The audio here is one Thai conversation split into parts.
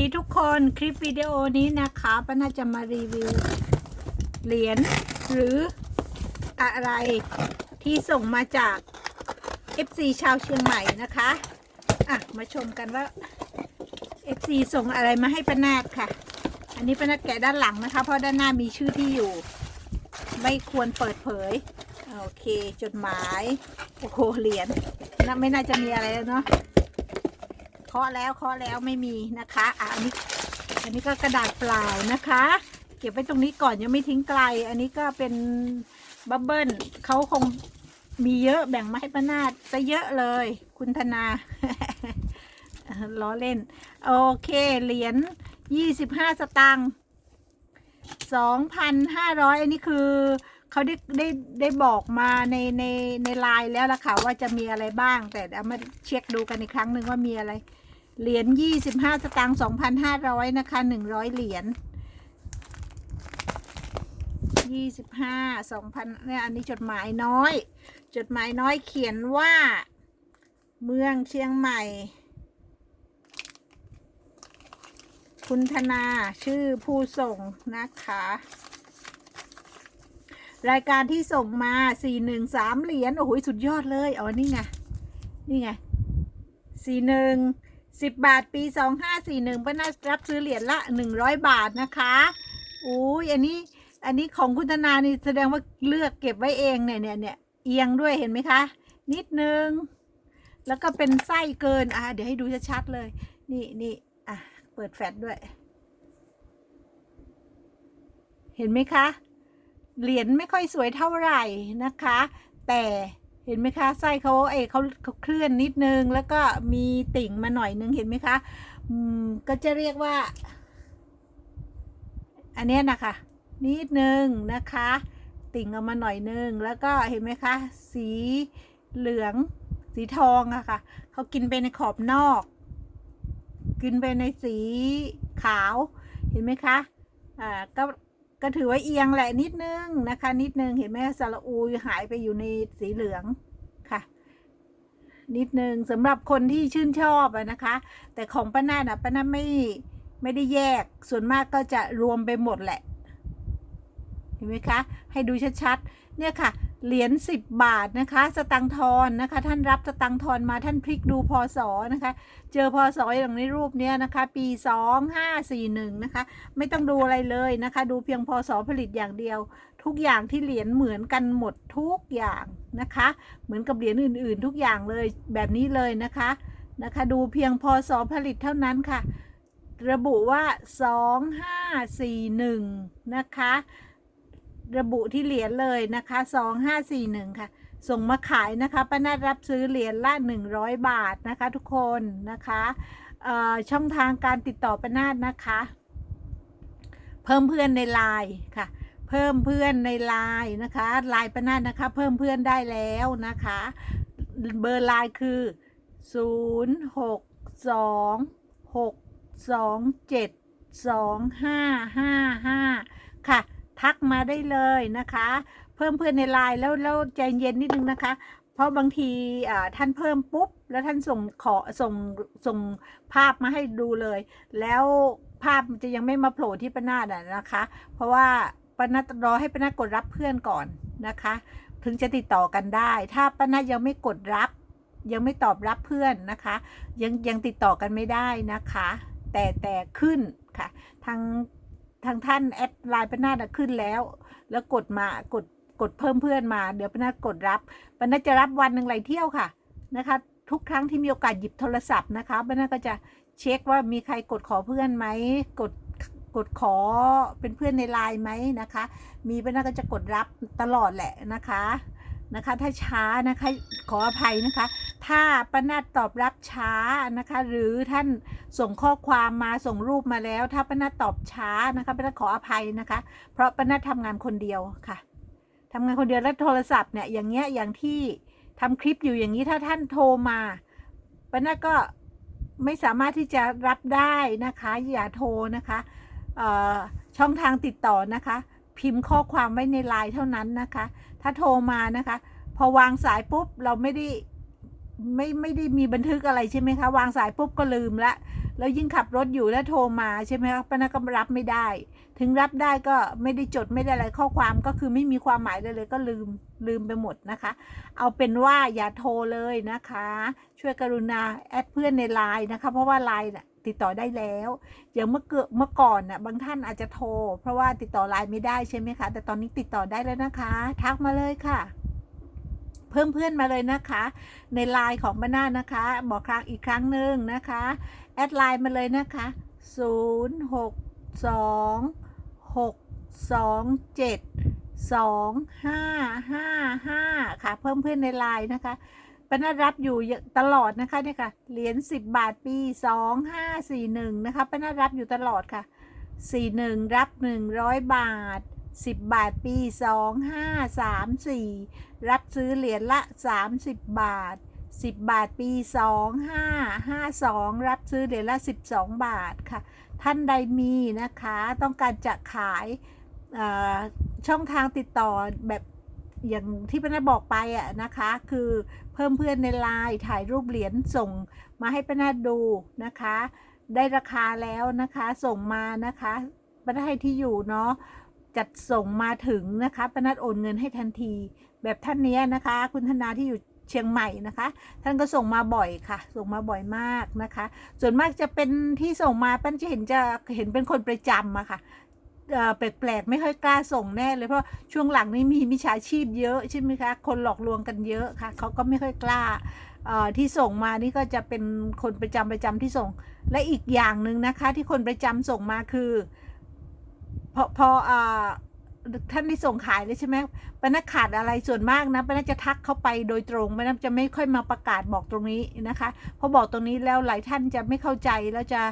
ดีทุกคนคลิปวิดีโอนี้นะคะป้าน่าจะมารีวิว เหรียญหรืออะไรที่ส่งมาจาก FC ชาวเชียงใหม่นะคะอะมาชมกันว่า FC ส่งอะไรมาให้ป้านาดค่ะ อันนี้ป้านาดแกะด้านหลังนะคะ เพราะด้านหน้ามีชื่อที่อยู่ ไม่ควรเปิดเผย โอเค จดหมาย โอ้โหเหรียญน่าไม่น่าจะมีอะไรแล้วเนาะ เคาะแล้วเคาะแล้วไม่มีนะคะอะอันนี้อันนี้ก็กระดาษเปล่านะคะ เก็บไว้ตรงนี้ก่อนยังไม่ทิ้งไกล อันนี้ก็เป็นบับเบิ้ลเขาคงมีเยอะแบ่งมาให้ป้านาดซะเยอะเลย คุณธนาล้อเล่น โอเค เหรียญยี่สิบห้าสตางค์สองพันห้าร้อยอันนี้คือ เขาได้ได้ได้บอกมาในในในไลน์แล้วล่ะค่ะว่าจะมีอะไรบ้าง แต่เอามาเช็คดูกันอีกครั้งหนึ่งว่ามีอะไร เหรียญยี่สิบห้าสตางค์สองพันห้าร้อยนะคะหนึ่งร้อยเหรียญยี่สิบห้าสองพันเนี่ยอันนี้จดหมายน้อย จดหมายน้อยเขียนว่า เมืองเชียงใหม่ คุณธนาชื่อผู้ส่งนะคะ รายการที่ส่งมาสี่หนึ่งสามเหรียญโอ้โหสุดยอดเลยอ๋อนี่ไงนี่ไงสี่หนึ่งสิบบาทปีสองห้าสี่หนึ่งป้าน่ารับซื้อเหรียญละหนึ่งร้อยบาทนะคะอุ้ยอันนี้อันนี้ของคุณธนานี่แสดงว่าเลือกเก็บไว้เองเนี่ยเนี่ยเนี่ยเอียงด้วยเห็นไหมคะ นิดนึง แล้วก็เป็นไส้เกินอะเดี๋ยวให้ดูชัดๆเลย นี่นี่อะเปิดแฟลชด้วย เห็นไหมคะ เหรียญไม่ค่อยสวยเท่าไหร่นะคะ แต่เห็นไหมคะไส้เขาเอเขาเขาเคลื่อนนิดนึง แล้วก็มีติ่งมาหน่อยนึงเห็นไหมคะอืมก็จะเรียกว่า อันนี้นะคะ นิดนึงนะคะ ติ่งออกมาหน่อยนึง แล้วก็เห็นไหมคะ สีเหลืองสีทองอะค่ะเขากินไปในขอบนอก กินไปในสีขาว เห็นไหมคะ อ่าก็ ก็ถือว่าเอียงแหละนิดนึงนะคะ นิดนึงเห็นไหมสระอูหายไปอยู่ในสีเหลืองค่ะ นิดนึงสำหรับคนที่ชื่นชอบนะคะ แต่ของป้านานะป้านาไม่ไม่ได้แยกส่วนมากก็จะรวมไปหมดแหละ เห็นไหมคะ ให้ดูชัดๆเนี่ยค่ะ เหรียญสิบบาทนะคะ สตังค์ทอนนะคะ ท่านรับสตังค์ทอนมาท่านพลิกดูพศนะคะ เจอพศอย่างในรูปเนี้ยนะคะ ปีสองห้าสี่หนึ่งนะคะ ไม่ต้องดูอะไรเลยนะคะ ดูเพียงพศผลิตอย่างเดียว ทุกอย่างที่เหรียญเหมือนกันหมดทุกอย่างนะคะ เหมือนกับเหรียญอื่นๆ ทุกอย่างเลยแบบนี้เลยนะคะนะคะ ดูเพียงพศผลิตเท่านั้นค่ะ ระบุว่า 2541 นะคะ ระบุที่เหรียญเลยนะคะ2541ค่ะ ส่งมาขายนะคะป้านาดรับซื้อเหรียญละ 100 บาทนะคะ ทุกคนนะคะช่องทางการติดต่อป้านาดนะคะ เพิ่มเพื่อนในไลน์ค่ะ เพิ่มเพื่อนในไลน์นะคะไลน์ป้านาดนะคะ เพิ่มเพื่อนได้แล้วนะคะ เบอร์ไลน์คือ 0 6 2 6 2 7 2 5 5 5 ค่ะ ทักมาได้เลยนะคะ เพิ่มเพื่อนในไลน์แล้วแล้วใจเย็นนิดนึงนะคะ เพราะบางทีท่านเพิ่มปุ๊บ แล้วท่านส่งขอส่งส่งภาพมาให้ดูเลย แล้วภาพจะยังไม่มาโผล่ที่ป้านาดอะนะคะ เพราะว่าป้านาดรอให้ป้านาดกดรับเพื่อนก่อนนะคะ ถึงจะติดต่อกันได้ ถ้าป้านาดยังไม่กดรับ ยังไม่ตอบรับเพื่อนนะคะ ยังยังติดต่อกันไม่ได้นะคะ แต่แต่ขึ้นค่ะทาง ทางท่านแอดไลน์ป้านาดขึ้นแล้ว แล้วกดมากดกดเพิ่มเพื่อนมา เดี๋ยวป้านาดกดรับป้านาดจะรับวันหนึ่งหลายเที่ยวค่ะนะคะ ทุกครั้งที่มีโอกาสหยิบโทรศัพท์นะคะป้านาดก็จะเช็คว่ามีใครกดขอเพื่อนไหมกดกดขอเป็นเพื่อนในไลน์ไหมนะคะ มีป้านาดก็จะกดรับตลอดแหละนะคะ นะคะ ถ้าช้านะคะขออภัยนะคะ ถ้าป้านาดตอบรับช้านะคะ หรือท่านส่งข้อความมาส่งรูปมาแล้ว ถ้าป้านาดตอบช้านะคะป้านาดขออภัยนะคะ เพราะป้านาดทำงานคนเดียวค่ะทำงานคนเดียวแล้วโทรศัพท์เนี่ยอย่างเงี้ยอย่างที่ทำคลิปอยู่อย่างนี้ถ้าท่านโทรมาป้านาดก็ไม่สามารถที่จะรับได้นะคะ อย่าโทรนะคะช่องทางติดต่อนะคะ พิมพ์ข้อความไว้ในไลน์เท่านั้นนะคะ ถ้าโทรมานะคะ พอวางสายปุ๊บเราไม่ได้ ไม่ไม่ได้มีบันทึกอะไรใช่ไหมคะ วางสายปุ๊บก็ลืมละแล้วยิ่งขับรถอยู่แล้วโทรมาใช่ไหมคะป้านาก็รับไม่ได้ ถึงรับได้ก็ไม่ได้จดไม่ได้อะไรข้อความก็คือไม่มีความหมายเลยเลยก็ลืมลืมไปหมดนะคะ เอาเป็นว่าอย่าโทรเลยนะคะ ช่วยกรุณาแอดเพื่อนในไลน์นะคะ เพราะว่าไลน์น่ะติดต่อได้แล้ว อย่างเมื่อเกิดเมื่อก่อนน่ะบางท่านอาจจะโทร เพราะว่าติดต่อไลน์ไม่ได้ใช่ไหมคะ แต่ตอนนี้ติดต่อได้แล้วนะคะ ทักมาเลยค่ะ เพิ่มเพื่อนมาเลยนะคะ ในไลน์ของบ้านนานะคะบอกครั้งอีกครั้งหนึ่งนะคะ แอดไลน์มาเลยนะคะ 0 6 2 6 2 7 2 5 5 5 ค่ะ เพิ่มเพื่อนในไลน์นะคะป้านารับอยู่ตลอดนะคะเนี่ยค่ะ เหรียญ10บาทปี2 5 4 1นะคะป้านารับอยู่ตลอดค่ะ41รับ100บาท 10 บาทปี 2 5 3 4 รับซื้อเหรียญละ 30 บาท 10 บาทปี 2 5 5 2 รับซื้อเหรียญละ 12 บาทค่ะ ท่านใดมีนะคะต้องการจะขายช่องทางติดต่อแบบอย่างที่ป้านาบอกไปอะนะคะ คือเพิ่มเพื่อนในไลน์ถ่ายรูปเหรียญส่งมาให้ป้านาดูนะคะ ได้ราคาแล้วนะคะส่งมานะคะป้านาให้ที่อยู่เนาะ จัดส่งมาถึงนะคะป้านาโอนเงินให้ทันที แบบท่านนี้นะคะ คุณธนาที่อยู่เชียงใหม่นะคะ ท่านก็ส่งมาบ่อยค่ะ ส่งมาบ่อยมากนะคะ ส่วนมากจะเป็นที่ส่งมาปั้นจะเห็นจะเห็นเป็นคนประจำอะค่ะเอ่อแปลกๆไม่ค่อยกล้าส่งแน่เลยเพราะช่วงหลังนี้มีมิจฉาชีพเยอะใช่ไหมคะคนหลอกลวงกันเยอะค่ะเขาก็ไม่ค่อยกล้าที่ส่งมานี่ก็จะเป็นคนประจำประจำที่ส่ง และอีกอย่างหนึ่งนะคะที่คนประจำส่งมาคือ พอพออ่อท่านได้ส่งขายเลยใช่ไหมปานักขาดอะไรส่วนมากนะปานักจะทักเข้าไปโดยตรงปนักจะไม่ค่อยมาประกาศบอกตรงนี้นะคะเพราะบอกตรงนี้แล้วหลายท่านจะไม่เข้าใจแล้วจะ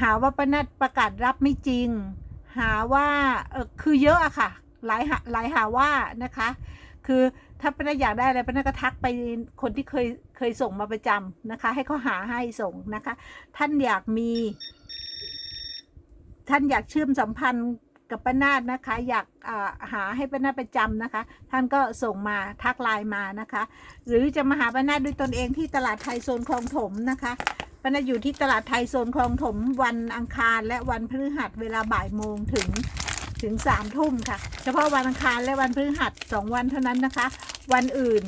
หาว่าปานักประกาศรับไม่จริง หาว่าเออคือเยอะอะค่ะ หลายหาหลายหาว่านะคะ คือถ้าปานักอยากได้อะไรปานักก็ทักไปคนที่เคยเคยส่งมาประจำนะคะ ให้เขาหาให้ส่งนะคะ ท่านอยากมี ท่านอยากเชื่อมสัมพันธ์กับป้านาดนะคะ อยากาหาให้ป้านาดประจำนะคะ ท่านก็ส่งมาทักไลน์มานะคะ หรือจะมาหาป้านาดด้วยตนเองที่ตลาดไทยโซนคลองถมนะคะป้านาดอยู่ที่ตลาดไทยโซนคลองถมวันอังคารและวันพฤหัสเวลาบ่ายโมงถึงถึงสามทุ่มค่ะ เฉพาะวันอังคารและวันพฤหัสสองวันเท่านั้นนะคะ วันอื่น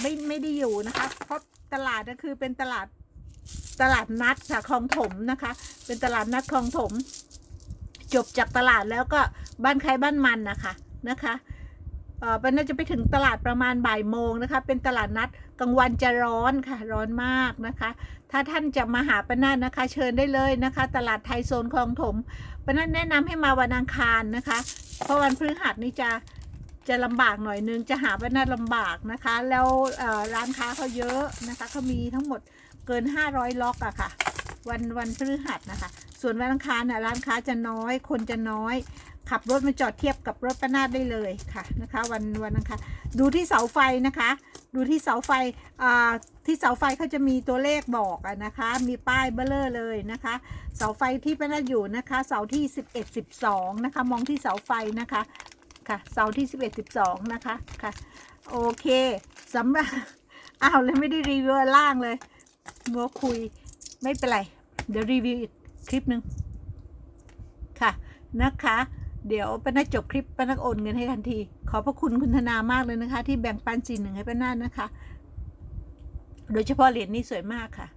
ไม่ไม่ได้อยู่นะคะเพราะตลาดก็คือเป็นตลาด ตลาดนัดค่ะคลองถมนะคะ เป็นตลาดนัดคลองถม จบจากตลาดแล้วก็บ้านใครบ้านมันนะคะนะคะเอ่อมันน่าจะไปถึงตลาดประมาณบ่ายโมงนะคะ เป็นตลาดนัดกลางวันจะร้อนค่ะ ร้อนมากนะคะ ถ้าท่านจะมาหาปานาดนะคะ เชิญได้เลยนะคะ ตลาดไทยโซนคลองถมปานาดแนะนำให้มาวันอังคารนะคะ เพราะวันพฤหัสนี่จะจะลำบากหน่อยนึง จะหาปานาดลำบากนะคะ แล้วร้านค้าเขาเยอะนะคะเขามีทั้งหมด เกิน 500 ล็อกอะค่ะ วันวันพฤหัสนะคะ ส่วนวันอังคารน่ะร้านค้าจะน้อย คนจะน้อย ขับรถมาจอดเทียบกับรถประนาดได้เลยค่ะนะคะ วันวันอังคารดูที่เสาไฟนะคะ ดูที่เสาไฟอ่าที่เสาไฟเขาจะมีตัวเลขบอกอะนะคะ มีป้ายเบลเลอร์เลยนะคะ เสาไฟที่ประนาดอยู่นะคะ เสาที่ 11 12 นะคะ มองที่เสาไฟนะคะค่ะเสาที่ 11 12 นะคะ ค่ะ โอเคสำหรับ อ้าวเลยไม่ได้รีวิวล่างเลย มัวคุยไม่เป็นไร เดี๋ยวรีวิวอีกคลิปหนึ่งค่ะนะคะ เดี๋ยวป้านาจบคลิปป้านาโอนเงินให้ทันที ขอพระคุณคุณธนามากเลยนะคะ ที่แบ่งปันจีนหนึ่งให้ป้านานะคะ โดยเฉพาะเหรียญนี้สวยมากค่ะ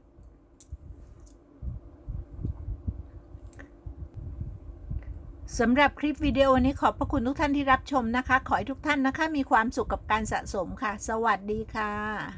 สำหรับคลิปวิดีโอนี้ขอบพระคุณทุกท่านที่รับชมนะคะ ขอให้ทุกท่านนะคะ มีความสุขกับการสะสมค่ะ สวัสดีค่ะ